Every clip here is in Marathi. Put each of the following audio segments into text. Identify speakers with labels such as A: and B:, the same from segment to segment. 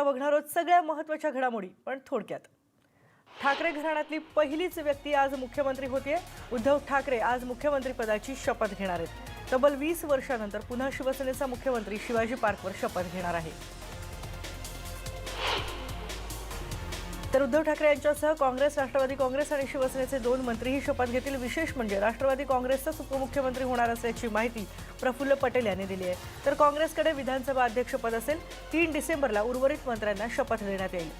A: आता बघणार आहोत सगळ्या महत्त्वाच्या घडामोडी पण थोडक्यात. ठाकरे घराण्यातली पहिलीच व्यक्ती आज मुख्यमंत्री होतीये. उद्धव ठाकरे आज मुख्यमंत्रीपदाची शपथ घेणार आहेत. तब्बल वीस वर्षानंतर पुन्हा शिवसेनेचा मुख्यमंत्री शिवाजी पार्कवर शपथ घेणार आहे. तर उद्धव ठाकरे यांच्यासह काँग्रेस राष्ट्रवादी काँग्रेस आणि शिवसेनेचे दोन मंत्रीही शपथ घेतील. विशेष म्हणजे राष्ट्रवादी काँग्रेसचाच उपमुख्यमंत्री होणार असल्याची माहिती प्रफुल्ल पटेल यांनी दिली आहे. तर काँग्रेसकडे विधानसभा अध्यक्षपद असेल तीन डिसेंबरला उर्वरित मंत्र्यांना शपथ देण्यात येईल.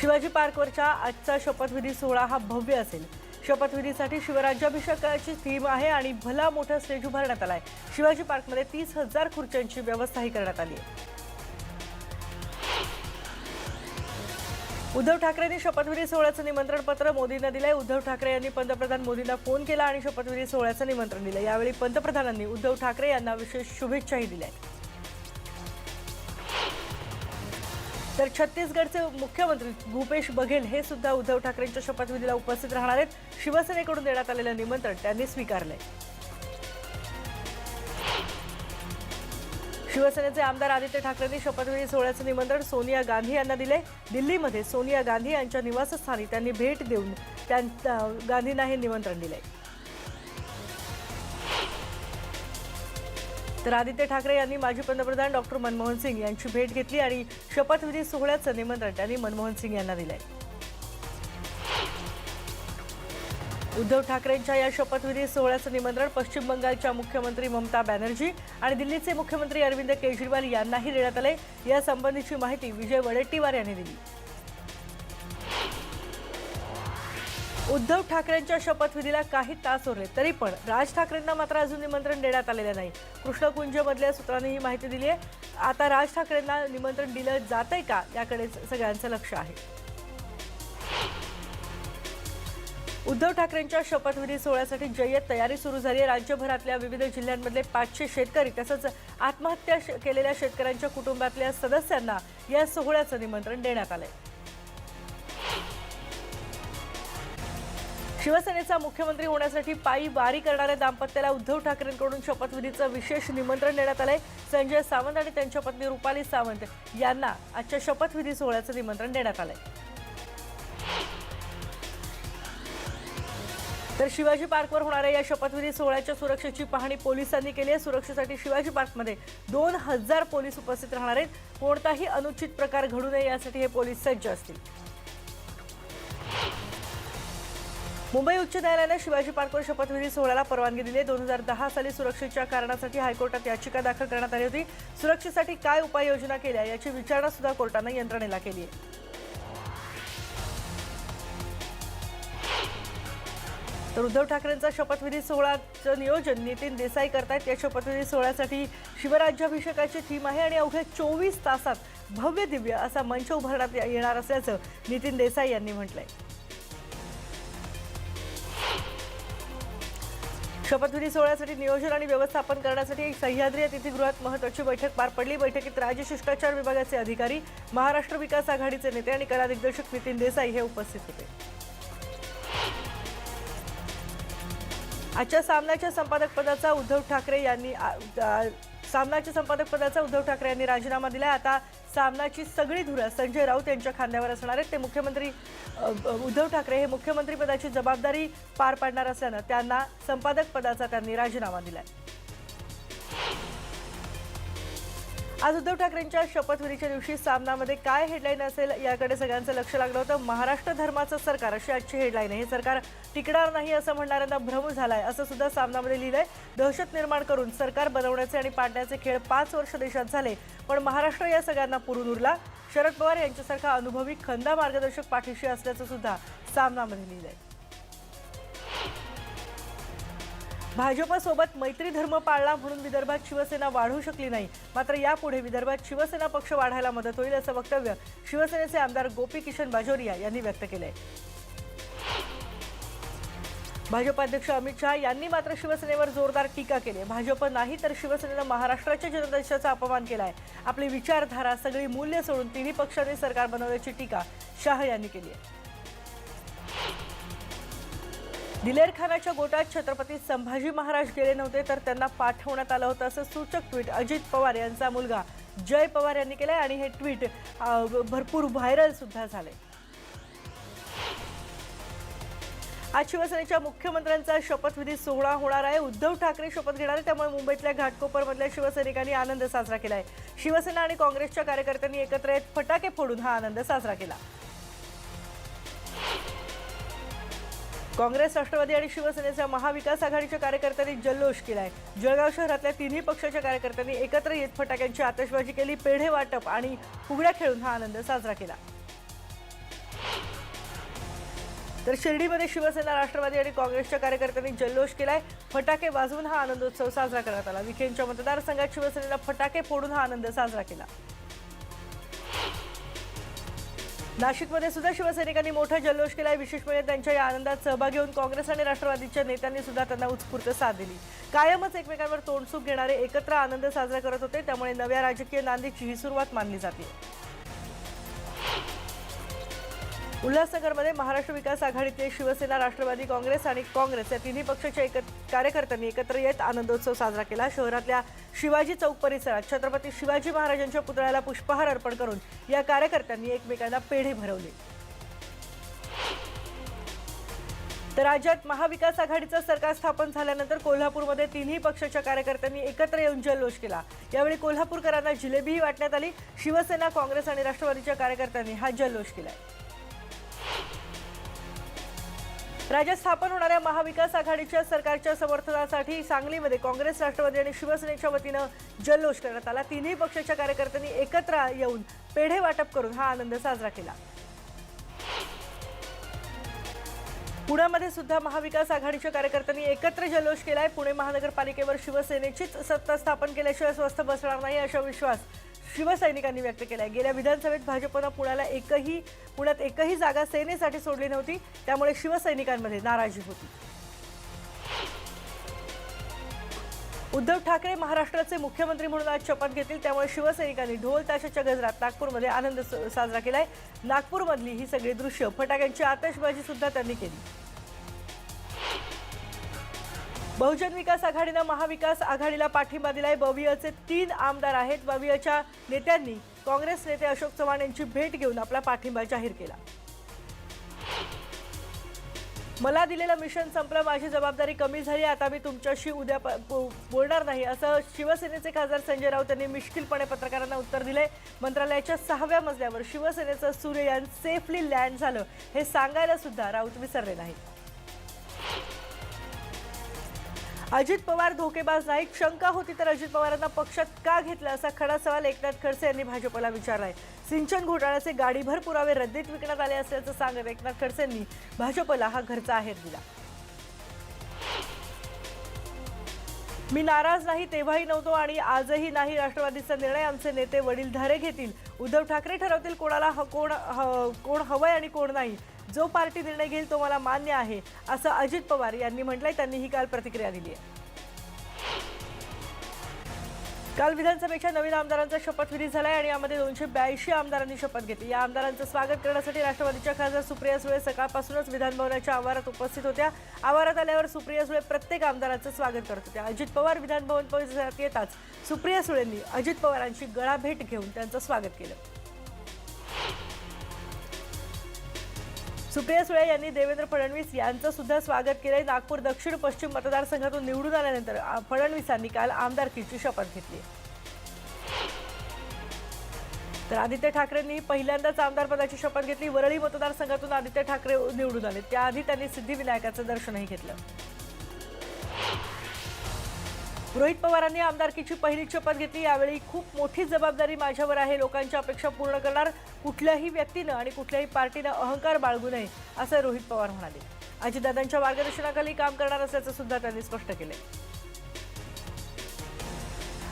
A: शिवाजी पार्कवरच्या आजचा शपथविधी सोहळा हा भव्य असेल. शपथविधीसाठी शिवराज्याभिषेकाची थीम आहे आणि भला मोठा स्टेज उभारण्यात आहे शिवाजी पार्कमध्ये तीस हजार खुर्च्यांची व्यवस्थाही करण्यात आली आहे. उद्धव ठाकरेंनी शपथविधी सोहळ्याचं निमंत्रण पत्र मोदींना दिलंय. उद्धव ठाकरे यांनी पंतप्रधान मोदींना फोन केला आणि शपथविधी सोहळ्याचं निमंत्रण दिलं यावेळी पंतप्रधानांनी उद्धव ठाकरे यांना विशेष शुभेच्छाही दिल्या तर छत्तीसगडचे मुख्यमंत्री भूपेश बघेल हे सुद्धा उद्धव ठाकरेंच्या शपथविधीला उपस्थित राहणार आहेत. शिवसेनेकडून देण्यात आलेलं निमंत्रण त्यांनी स्वीकारलंय. शिवसेनेचे आमदार आदित्य ठाकरेंनी शपथविधी सोहळ्याचं निमंत्रण सोनिया गांधी यांना दिले दिल्लीमध्ये सोनिया गांधी यांच्या निवासस्थानी त्यांनी भेट देऊन त्यां गांधींना हे निमंत्रण दिले तर आदित्य ठाकरे यांनी माजी पंतप्रधान डॉक्टर मनमोहन सिंग यांची भेट घेतली आणि शपथविधी सोहळ्याचं निमंत्रण त्यांनी मनमोहन सिंग यांना आहे उद्धव ठाकरेंच्या या शपथविधी सोहळ्याचं निमंत्रण पश्चिम बंगालच्या मुख्यमंत्री ममता बॅनर्जी आणि दिल्लीचे मुख्यमंत्री अरविंद केजरीवाल यांनाही देण्यात आले. यासंबंधीची माहिती विजय वडेट्टीवार यांनी दिली. उद्धव ठाकरेंच्या शपथविधीला काही तास उरले तरी पण राज ठाकरेंना मात्र अजून निमंत्रण देण्यात आलेलं नाही. कृष्णकुंजमधल्या सूत्रांनी ही माहिती दिली आहे. आता राज ठाकरेंना निमंत्रण दिलं जातंय का याकडेच सगळ्यांचं लक्ष आहे. उद्धव ठाकरेंच्या शपथविधी सोहळ्यासाठी जय्यत तयारी सुरू झाली आहे. राज्यभरातल्या विविध जिल्ह्यांमधले पाचशे शेतकरी तसंच आत्महत्या श- केलेल्या शेतकऱ्यांच्या कुटुंबातल्या सदस्यांना या सोहळ्याचं निमंत्रण देण्यात आलंय. शिवसेनेचा मुख्यमंत्री होण्यासाठी पायी वारी करणाऱ्या दाम्पत्याला उद्धव ठाकरेंकडून शपथविधीचं विशेष निमंत्रण देण्यात आलंय. संजय सावंत आणि त्यांच्या पत्नी रुपाली सावंत यांना आजच्या शपथविधी सोहळ्याचं निमंत्रण देण्यात आलंय. तर शिवाजी पार्कवर होणाऱ्या या शपथविधी सोहळ्याच्या सुरक्षेची पाहणी पोलिसांनी केली आहे. सुरक्षेसाठी शिवाजी पार्कमध्ये दोन हजार पोलीस उपस्थित राहणार आहेत. कोणताही अनुचित प्रकार घडू नये यासाठी हे पोलीस सज्ज असतील. मुंबई उच्च न्यायालयानं शिवाजी पार्कवर शपथविधी सोहळ्याला परवानगी दिली दोन हजार दहा साली सुरक्षेच्या कारणासाठी हायकोर्टात याचिका दाखल करण्यात आली होती. सुरक्षेसाठी काय उपाययोजना केल्या याची विचारणा सुद्धा कोर्टानं यंत्रणेला केली आहे. तर उद्धव ठाकरेंचा शपथविधी सोहळ्याचं नियोजन. नितीन देसाई करतायत या शपथविधी सोहळ्यासाठी शिवराज्याभिषेकाची थीम आहे आणि अवघ्या चोवीस तासात भव्य दिव्य असा मंच उभारण्यात येणार असल्याचं नितीन देसाई यांनी म्हटलंय. शपथविधी सोहळ्यासाठी नियोजन आणि व्यवस्थापन करण्यासाठी एक सह्याद्री अतिथीगृहात महत्वाची बैठक पार पडली. बैठकीत राज्य शिष्टाचार विभागाचे अधिकारी महाराष्ट्र विकास आघाडीचे नेते आणि कला दिग्दर्शक नितीन देसाई हे उपस्थित होते. आजच्या सामन्याच्या संपादक पदाचा उद्धव ठाकरे यांनी सामनाच्या संपादक पदाचा उद्धव ठाकरे यांनी राजीनामा दिला आता सामनाची सगळी धुरा संजय राऊत यांच्या खांद्यावर असणार आहेत. ते मुख्यमंत्री उद्धव ठाकरे हे मुख्यमंत्री पदाची जबाबदारी पार पाडणार असल्यानं त्यांना संपादक पदाचा त्यांनी राजीनामा दिलाय. आज उद्धव ठाकरेंच्या शपथविधीच्या दिवशी सामनामध्ये काय हेडलाईन असेल याकडे सगळ्यांचं लक्ष लागलं होतं. महाराष्ट्र धर्माचं सरकार अशी आजची हेडलाईन आहे. हे सरकार टिकणार नाही असं म्हणणाऱ्यांना भ्रम झालाय. असं सुद्धा सामनामध्ये लिहिलंय. दहशत निर्माण करून सरकार बनवण्याचे आणि पाडण्याचे खेळ पाच वर्ष देशात झाले पण महाराष्ट्र या सगळ्यांना पुरून उरला शरद पवार यांच्यासारखा अनुभवी खंदा मार्गदर्शक पाठीशी असल्याचं सुद्धा सामनामध्ये लिहिलंय. भाजपसोबत मैत्री धर्म पाळला म्हणून विदर्भात शिवसेना वाढू शकली नाही. मात्र यापुढे विदर्भात शिवसेना पक्ष वाढायला मदत होईल असं वक्तव्य शिवसेनेचे आमदार गोपी किशन बाजोरिया यांनी व्यक्त केलंय. भाजप अध्यक्ष अमित शहा यांनी मात्र शिवसेनेवर जोरदार टीका केली. आहे. भाजप नाही तर शिवसेनेनं महाराष्ट्राच्या जनतेचा अपमान केलाय. आपली विचारधारा सगळी मूल्य सोडून तिन्ही पक्षांनी सरकार बनवल्याची टीका शाह यांनी केली आहे. दिलेर खानाच्या गोटात छत्रपती संभाजी महाराज गेले नव्हते तर त्यांना पाठवण्यात आलं होतं असं सूचक ट्विट अजित पवार यांचा मुलगा जय पवार यांनी केलंय आणि हे ट्विट भरपूर व्हायरल सुद्धा झाले आज शिवसेनेच्या मुख्यमंत्र्यांचा शपथविधी सोहळा होणार आहे. उद्धव ठाकरे शपथ घेणार आहे त्यामुळे मुंबईतल्या घाटकोपरमधल्या शिवसैनिकांनी आनंद साजरा केला आहे शिवसेना आणि काँग्रेसच्या कार्यकर्त्यांनी एकत्र येत फटाके फोडून हा आनंद साजरा केला. काँग्रेस राष्ट्रवादी आणि शिवसेनेच्या महाविकास आघाडीच्या कार्यकर्त्यांनी जल्लोष केलाय. जळगाव शहरातल्या तिन्ही पक्षाच्या कार्यकर्त्यांनी एकत्र येत फटाक्यांची आतषबाजी केली पेढे वाटप आणि फुगड्या खेळून हा आनंद साजरा केला. तर शिर्डीमध्ये शिवसेना राष्ट्रवादी आणि काँग्रेसच्या कार्यकर्त्यांनी जल्लोष केलाय. फटाके वाजवून हा आनंदोत्सव साजरा करण्यात आला. विखेंच्या मतदारसंघात शिवसेनेला फटाके फोडून हा आनंद साजरा केला. नाशिकमध्ये सुद्धा शिवसैनिकांनी मोठा जल्लोष केला विशेष म्हणजे त्यांच्या या आनंदात सहभागी होऊन काँग्रेस आणि राष्ट्रवादीच्या नेत्यांनी सुद्धा त्यांना उत्स्फूर्त साथ दिली. कायमच एकमेकांवर तोंडसूक घेणारे एकत्र आनंद साजरा करत होते. त्यामुळे नव्या राजकीय नांदीची ही सुरुवात मानली जाते. उल्हासनगरमध्ये महाराष्ट्र विकास आघाडीतले शिवसेना राष्ट्रवादी काँग्रेस आणि काँग्रेस या तिन्ही पक्षाच्या एक कार्यकर्त्यांनी एकत्र येत आनंदोत्सव साजरा केला. शहरातल्या शिवाजी चौक परिसरात छत्रपती शिवाजी महाराजांच्या पुतळ्याला पुष्पहार अर्पण करून या कार्यकर्त्यांनी एकमेकांना पेढे भरवले. तर राज्यात महाविकास आघाडीचं सरकार स्थापन झाल्यानंतर कोल्हापूरमध्ये तिन्ही पक्षाच्या कार्यकर्त्यांनी एकत्र येऊन जल्लोष केला. यावेळी कोल्हापूरकरांना जिलेबीही वाटण्यात आली. शिवसेना काँग्रेस आणि राष्ट्रवादीच्या कार्यकर्त्यांनी हा जल्लोष आहे राज्यात स्थापन होणाऱ्या महाविकास आघाडीच्या सरकारच्या समर्थनासाठी सांगलीमध्ये काँग्रेस राष्ट्रवादी आणि शिवसेनेच्या वतीनं जल्लोष करण्यात आला. तिन्ही पक्षाच्या कार्यकर्त्यांनी एकत्र येऊन पेढे वाटप करून हा आनंद साजरा केला. पुण्यामध्ये सुद्धा महाविकास आघाडीच्या कार्यकर्त्यांनी एकत्र जल्लोष केलाय. पुणे महानगरपालिकेवर शिवसेनेचीच सत्ता स्थापन केल्याशिवाय स्वस्थ बसणार नाही असा विश्वास शिवसैनिकांनी व्यक्त केला आहे गेल्या विधानसभेत भाजपनं पुण्याला एकही पुण्यात एकही जागा सेनेसाठी सोडली नव्हती त्यामुळे शिवसैनिकांमध्ये नाराजी होती. उद्धव ठाकरे महाराष्ट्राचे मुख्यमंत्री म्हणून आज शपथ घेतील त्यामुळे शिवसैनिकांनी ढोल ताशाच्या गजरात नागपूरमध्ये आनंद स- साजरा केलाय. नागपूरमधली ही सगळी दृश्य फटाक्यांची आतषबाजी सुद्धा त्यांनी केली. बहुजन विकास आघाडीनं महाविकास आघाडीला पाठिंबा दिलाय. बवियाचे तीन आमदार आहेत. बवियाच्या नेत्यांनी काँग्रेस नेते अशोक चव्हाण यांची भेट घेऊन आपला पाठिंबा जाहीर केला. मला दिलेलं मिशन संपलं. माझी जबाबदारी कमी झाली. आता मी तुमच्याशी उद्या प- बोलणार नाही. असं शिवसेनेचे खासदार संजय राऊत यांनी मिश्किलपणे पत्रकारांना उत्तर दिले मंत्रालयाच्या सहाव्या मजल्यावर शिवसेनेचं सूर्ययान सेफली लँड झालं. हे सांगायला सुद्धा राऊत विसरले नाहीत. अजित पवार धोकेबाज नाहीत. शंका होती तर अजित पवारांना पक्षात का घेतलं असा खडा सवाल एकनाथ खडसे यांनी भाजपला विचारलाय. सिंचन घोटाळ्याचे गाडीभर पुरावे रद्दीत विकण्यात आले असल्याचं सांगत एकनाथ खडसेंनी भाजपला हा घरचा आहेर दिला. मी नाराज नाही तेव्हाही नव्हतो आणि आजही नाही राष्ट्रवादीचा निर्णय. आमचे नेते वडील धारे घेतील. उद्धव ठाकरे ठरवतील कोणाला ह- कोण ह- कोण हवंय आणि कोण नाही. जो पार्टी निर्णय घेईल तो मला मान्य आहे असं अजित पवार यांनी म्हटलंय. त्यांनी ही काल प्रतिक्रिया दिली आहे. काल विधानसभेच्या नवीन आमदारांचा शपथविधी झालाय आणि यामध्ये दोनशे ब्याऐंशी आमदारांनी शपथ घेतली. या आमदारांचं स्वागत करण्यासाठी राष्ट्रवादीच्या खासदार सुप्रिया सुळे सकाळपासूनच विधानभवनाच्या आवारात उपस्थित होत्या. आवारात आल्यावर सुप्रिया सुळे प्रत्येक आमदाराचं स्वागत करत होत्या. अजित पवार विधानभवन परिसरात येताच सुप्रिया सुळेंनी अजित पवारांची गळाभेट घेऊन त्यांचं स्वागत केलं. सुप्रिया सुळे यांनी देवेंद्र फडणवीस यांचं सुद्धा स्वागत केलंय. नागपूर दक्षिण पश्चिम मतदारसंघातून निवडून आल्यानंतर फडणवीसांनी काल आमदारकीची शपथ घेतली. तर आदित्य ठाकरेंनी पहिल्यांदाच आमदारपदाची शपथ घेतली. वरळी मतदारसंघातून आदित्य ठाकरे निवडून आले. त्याआधी त्यांनी सिद्धिविनायकाचं दर्शनही घेतलं. रोहित पवारांनी आमदारकीची पहिली शपथ घेतली. यावेळी खूप मोठी जबाबदारी माझ्यावर आहे. लोकांच्या अपेक्षा पूर्ण करणार. कुठल्याही व्यक्तीनं आणि कुठल्याही पार्टीनं अहंकार बाळगू नये असं रोहित पवार म्हणाले. अजितदादांच्या मार्गदर्शनाखाली काम करणार असल्याचं सुद्धा त्यांनी स्पष्ट केलं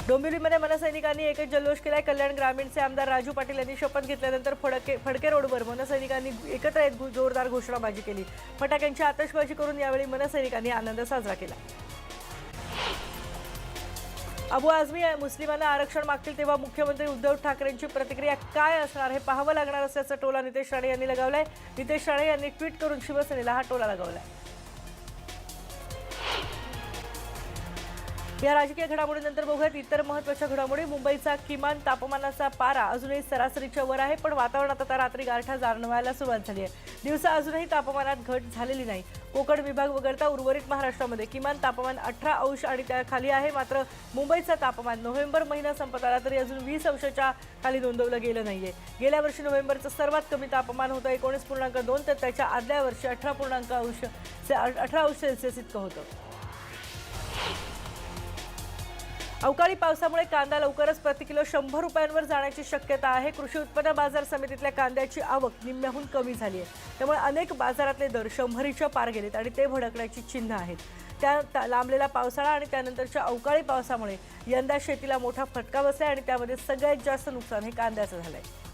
A: डोंबिवलीमध्ये मनसैनिकांनी एकच जल्लोष केलाय. कल्याण ग्रामीणचे आमदार राजू पाटील यांनी शपथ घेतल्यानंतर फडके फडके रोडवर मनसैनिकांनी एकत्र येत घो- जोरदार घोषणाबाजी केली. फटाक्यांची आतषबाजी करून यावेळी मनसैनिकांनी आनंद साजरा केला. अबू आझमी मुस्लिमांना आरक्षण मागतील तेव्हा मुख्यमंत्री उद्धव ठाकरेंची प्रतिक्रिया काय असणार हे पाहावं लागणार असल्याचा टोला नितेश राणे यांनी लगावलाय. नितेश राणे यांनी ट्विट करून शिवसेनेला हा टोला लगावलाय. या राजकीय घडामोडीनंतर बघूयात. इतर महत्त्वाच्या घडामोडी. मुंबईचा किमान तापमानाचा पारा अजूनही सरासरीच्या वर आहे पण वातावरणात आता रात्री गारठा जाणवायला सुरुवात झाली आहे. दिवसा अजूनही तापमानात घट झालेली नाही. कोकण विभाग वगळता उर्वरित महाराष्ट्रामध्ये किमान तापमान अठरा अंश आणि त्या खाली आहे. मात्र मुंबईचं तापमान नोव्हेंबर महिना संपत आला तरी अजून वीस अंशाच्या खाली नोंदवलं गेलं नाहीये. गेल्या वर्षी नोव्हेंबरचं सर्वात कमी तापमान होतं एकोणीस पूर्णांक दोन तर त्याच्या आदल्या वर्षी अठरा पूर्णांक अंश अठरा अंश सेल्सिअस इतकं होतं. अवकाळी पावसामुळे कांदा लवकरच प्रति किलो शंभर रुपयांवर जाण्याची शक्यता आहे. कृषी उत्पन्न बाजार समितीतल्या कांद्याची आवक निम्म्याहून कमी झाली आहे. त्यामुळे अनेक बाजारातले दर शंभरीच्या पार गेलेत आणि ते भडकण्याची चिन्ह आहेत. त्या लांबलेला पावसाळा आणि त्यानंतरच्या अवकाळी पावसामुळे यंदा शेतीला मोठा फटका बसला आणि त्यामध्ये सगळ्यात जास्त नुकसान हे कांद्याचं झालं आहे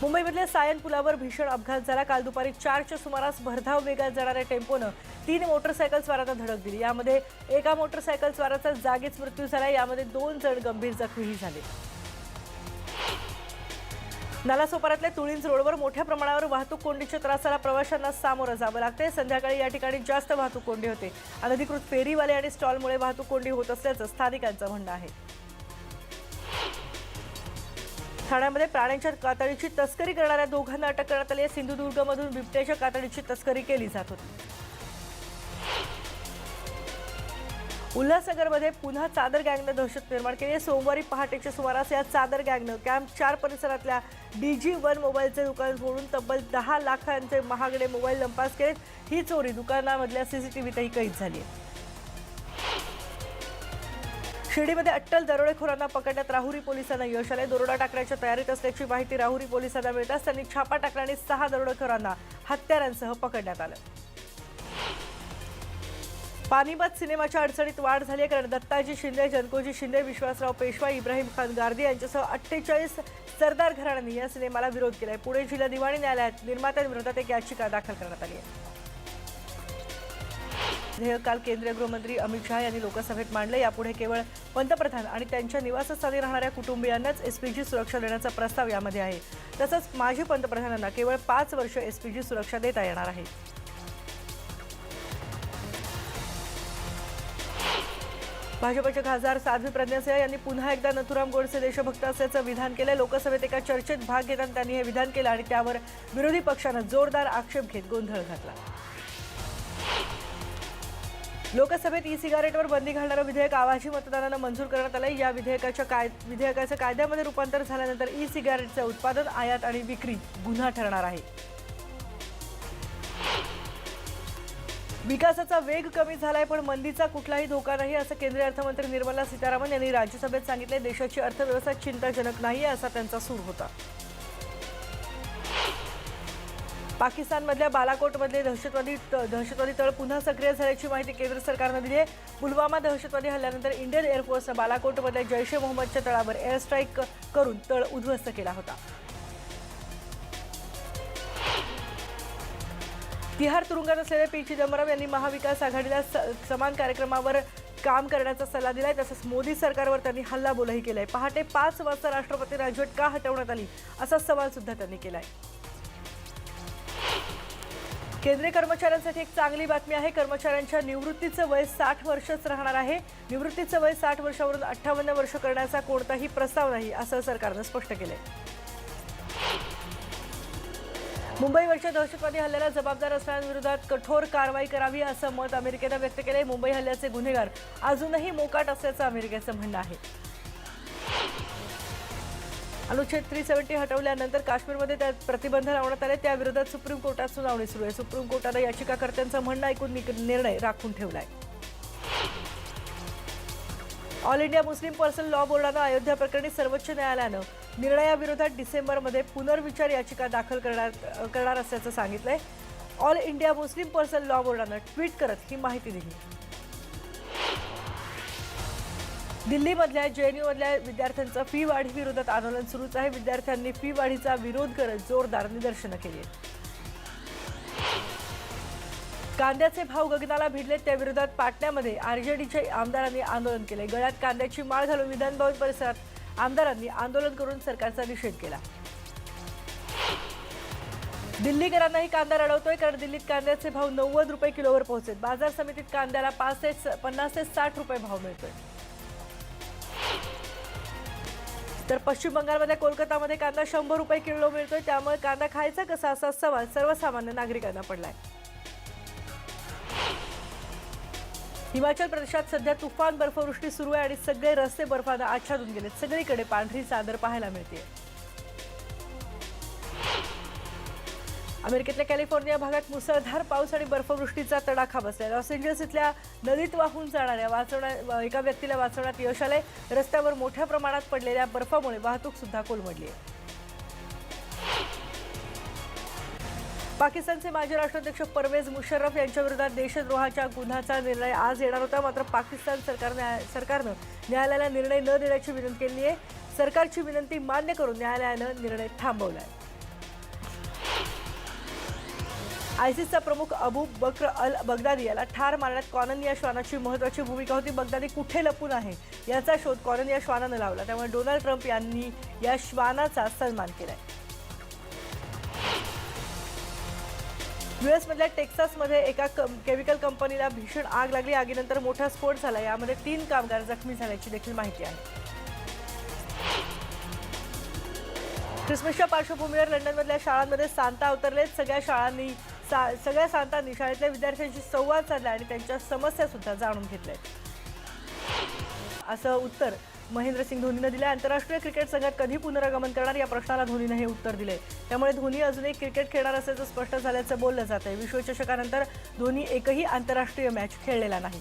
A: मुंबईमधल्या सायन पुलावर भीषण अपघात झाला. काल दुपारी चारच्या सुमारास भरधाव वेगात जाणाऱ्या टेम्पोनं तीन मोटरसायकल स्वारांना धडक दिली. यामध्ये एका मोटरसायकल स्वाराचा जागीच मृत्यू झाला. यामध्ये दोन जण गंभीर जखमीही झाले. नालासोपारातल्या तुळींज रोडवर मोठ्या प्रमाणावर वाहतूक कोंडीच्या त्रासाला प्रवाशांना सामोरं जावं लागते संध्याकाळी या ठिकाणी जास्त वाहतूक कोंडी होते. अनधिकृत फेरीवाले आणि स्टॉलमुळे वाहतूक कोंडी होत असल्याचं स्थानिकांचं म्हणणं आहे. ठाण्यामध्ये प्राण्यांच्या कातडीची तस्करी करणाऱ्या दोघांना अटक करण्यात आली आहे. सिंधुदुर्गमधून बिबट्याच्या कातडीची तस्करी केली जात होती. उल्हासनगरमध्ये पुन्हा चादर गँगनं दहशत निर्माण केली आहे. सोमवारी पहाटेच्या सुमारास या चादर गँगनं कॅम्प चार परिसरातल्या डीजी वन मोबाईलचे दुकान फोडून तब्बल दहा लाखांचे महागडे मोबाईल लंपास केलेत. ही चोरी दुकानामधल्या सीसीटीव्हीतही कैद झाली आहे. शिर्डीमध्ये अट्टल दरोडेखोरांना पकडण्यात राहुरी पोलिसांना यश आले दरोडा टाकण्याच्या तयारीत असल्याची माहिती राहुरी पोलिसांना मिळताच त्यांनी छापा टाकल्याने सहा दरोडेखोरांना हत्यारांसह पकडण्यात आलं. पानिपत सिनेमाच्या अडचणीत वाढ झाली आहे कारण दत्ताजी शिंदे जनकोजी शिंदे विश्वासराव पेशवा इब्राहिम खान गार्दी यांच्यासह अठ्ठेचाळीस सरदार घराण्यांनी या सिनेमाला विरोध केलाय. पुणे जिल्हा दिवाणी न्यायालयात निर्मात्यांविरोधात एक याचिका दाखल करण्यात आली आहे. विधेयक काल केंद्रीय गृहमंत्री अमित शहा यांनी लोकसभेत मांडलं. यापुढे केवळ पंतप्रधान आणि त्यांच्या निवासस्थानी राहणाऱ्या कुटुंबियांनाच एसपीजी सुरक्षा देण्याचा प्रस्ताव यामध्ये आहे. तसंच माजी पंतप्रधानांना केवळ पाच वर्ष एसपीजी सुरक्षा देता येणार आहे. भाजपचे खासदार साध्वी प्रज्ञासिंह यांनी पुन्हा एकदा नथुराम गोडसे देशभक्त असल्याचं विधान केलं. लोकसभेत एका चर्चेत भाग घेताना त्यांनी हे विधान केलं आणि त्यावर विरोधी पक्षानं जोरदार आक्षेप घेत गोंधळ घातला. लोकसभेत ई सिगारेटवर बंदी घालणारं विधेयक आवाजी मतदानानं मंजूर करण्यात आलं या विधेयकाच्या काय विधेयकाचं कायद्यामध्ये रूपांतर झाल्यानंतर ई सिगारेटचं उत्पादन आयात आणि विक्री गुन्हा ठरणार आहे. विकासाचा वेग कमी झालाय पण मंदीचा कुठलाही धोका नाही असं केंद्रीय अर्थमंत्री निर्मला सीतारामन यांनी राज्यसभेत सांगितले देशाची अर्थव्यवस्था चिंताजनक नाही असा त्यांचा सूर होता. पाकिस्तानमधल्या बालाकोटमधले दहशतवादी दहशतवादी तळ पुन्हा सक्रिय झाल्याची माहिती केंद्र सरकारनं दिली आहे. पुलवामा दहशतवादी हल्ल्यानंतर इंडियन एअरफोर्सनं बालाकोटमधल्या जैश ए मोहम्मदच्या तळावर एअर स्ट्राईक करून तळ उद्ध्वस्त केला होता. तिहार तुरुंगात असलेले पी. चिदंबरम यांनी महाविकास आघाडीला स- समान कार्यक्रमावर काम करण्याचा सल्ला दिलाय तसंच मोदी सरकारवर त्यांनी हल्लाबोलही केलाय. पहाटे पाच वाजता राष्ट्रपती राजवट का हटवण्यात आली असा सवाल सुद्धा त्यांनी केलाय. केंद्रीय कर्मचाऱ्यांसाठी एक चांगली बातमी आहे. कर्मचाऱ्यांच्या निवृत्तीचं वय साठ वर्षच राहणार आहे. निवृत्तीचं वय साठ वर्षावरून अठ्ठावन्न वर्ष करण्याचा कोणताही प्रस्ताव नाही असं सरकारनं स्पष्ट केलं मुंबईवरच्या दहशतवादी हल्ल्याला जबाबदार असणाऱ्यांविरोधात कठोर कारवाई करावी असं मत अमेरिकेनं व्यक्त केलंय. मुंबई हल्ल्याचे गुन्हेगार अजूनही मोकाट असल्याचं अमेरिकेचं म्हणणं आहे. अनुच्छेद थ्री सेव्हन्टी हटवल्यानंतर काश्मीरमध्ये त्या प्रतिबंध लावण्यात आले. त्याविरोधात सुप्रीम कोर्टात सुनावणी सुरू आहे. सुप्रीम कोर्टानं याचिकाकर्त्यांचं म्हणणं ऐकून निर्णय राखून ठेवलाय. All India Muslim Personal Law बोर्डानं अयोध्या प्रकरणी सर्वोच्च न्यायालयानं निर्णयाविरोधात डिसेंबरमध्ये पुनर्विचार याचिका दाखल करणार करणार असल्याचं सांगितलंय. All India Muslim Personal Law बोर्डानं ट्विट करत ही माहिती दिली. दिल्लीमधल्या जेएनयूमधल्या विद्यार्थ्यांचं फी वाढी विरोधात आंदोलन सुरूच आहे. विद्यार्थ्यांनी फी वाढीचा विरोध करत जोरदार निदर्शनं केली कांद्याचे भाव गगनाला भिडले त्याविरोधात पाटण्यामध्ये आरजेडीच्या आमदारांनी आंदोलन केले. गळ्यात कांद्याची माळ घालून विधानभवन परिसरात आमदारांनी आंदोलन करून सरकारचा निषेध केला. दिल्लीकरांनाही कांदा रडवतोय कारण दिल्लीत कांद्याचे भाव नव्वद रुपये किलोवर पोहोचेत. बाजार समितीत कांद्याला पाच ते स- पन्नास ते साठ रुपये भाव मिळतोय. तर पश्चिम बंगालमध्ये कोलकातामध्ये कांदा शंभर रुपये किलो मिळतोय. त्यामुळे कांदा खायचा कसा असा सवाल सर्वसामान्य नागरिकांना पडलाय. हिमाचल प्रदेशात सध्या तुफान बर्फवृष्टी सुरू आहे आणि सगळे रस्ते बर्फानं आच्छादून गेलेत. सगळीकडे पांढरी चादर पाहायला मिळते अमेरिकेतल्या कॅलिफोर्निया भागात मुसळधार पाऊस आणि बर्फवृष्टीचा तडाखा बसला लॉस एंजल्स इथल्या नदीत वाहून जाणाऱ्या वाचवण्या एका व्यक्तीला वाचवण्यात यश आलंय. रस्त्यावर मोठ्या प्रमाणात पडलेल्या बर्फामुळे वाहतूक सुद्धा कोलमडली आहे. पाकिस्तानचे माजी राष्ट्राध्यक्ष परवेज मुशर्रफ यांच्याविरोधात देशद्रोहाच्या गुन्ह्याचा निर्णय आज येणार होता. मात्र पाकिस्तान सरकारने सरकारनं न्यायालयाला निर्णय न देण्याची विनंती केली आहे. सरकारची विनंती मान्य करून न्यायालयानं निर्णय थांबवला आहे आयसिसचा प्रमुख अबू बक्र अल बगदादी याला ठार मारण्यात कॉनन या श्वानाची महत्वाची भूमिका होती. बगदादी कुठे लपून आहे याचा शोध कॉनन या श्वानानं लावला. त्यामुळे डोनाल्ड ट्रम्प यांनी या श्वानाचा सन्मान केलाय. युएसमधल्या टेक्सासमध्ये एका केमिकल कंपनीला भीषण आग लागली. आगीनंतर मोठा स्फोट झाला. यामध्ये तीन कामगार जखमी झाल्याची देखील माहिती आहे. ख्रिसमसच्या पार्श्वभूमीवर लंडनमधल्या शाळांमध्ये सांता अवतरलेत. सगळ्या शाळांनी सा सगळ्या सांगतानी शाळेतल्या विद्यार्थ्यांशी संवाद साधला आणि त्यांच्या समस्या सुद्धा जाणून घेतल्या. असं उत्तर महेंद्रसिंग धोनीनं दिलं आंतरराष्ट्रीय क्रिकेट संघात कधी पुनरागमन करणार या प्रश्नाला धोनीनं हे उत्तर दिले त्यामुळे धोनी अजूनही क्रिकेट खेळणार असल्याचं स्पष्ट झाल्याचं बोललं जात आहे विश्वचषकानंतर धोनी एकही आंतरराष्ट्रीय मॅच खेळलेला नाही.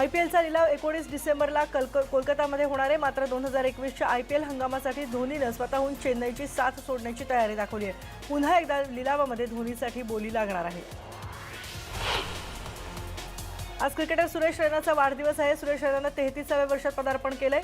A: आय पी एलचा लिलाव एकोणीस डिसेंबरला कलक कोलकातामध्ये होणार आहे. मात्र दोन हजार एकवीसच्या आय पी एल हंगामासाठी धोनीनं स्वतःहून चेन्नईची साथ सोडण्याची तयारी दाखवली आहे. पुन्हा एकदा लिलावामध्ये धोनीसाठी बोली लागणार आहे. आज क्रिकेटर सुरेश रैनाचा वाढदिवस आहे. सुरेश रैनानं तेहतीसाव्या वर्षात पदार्पण केलंय.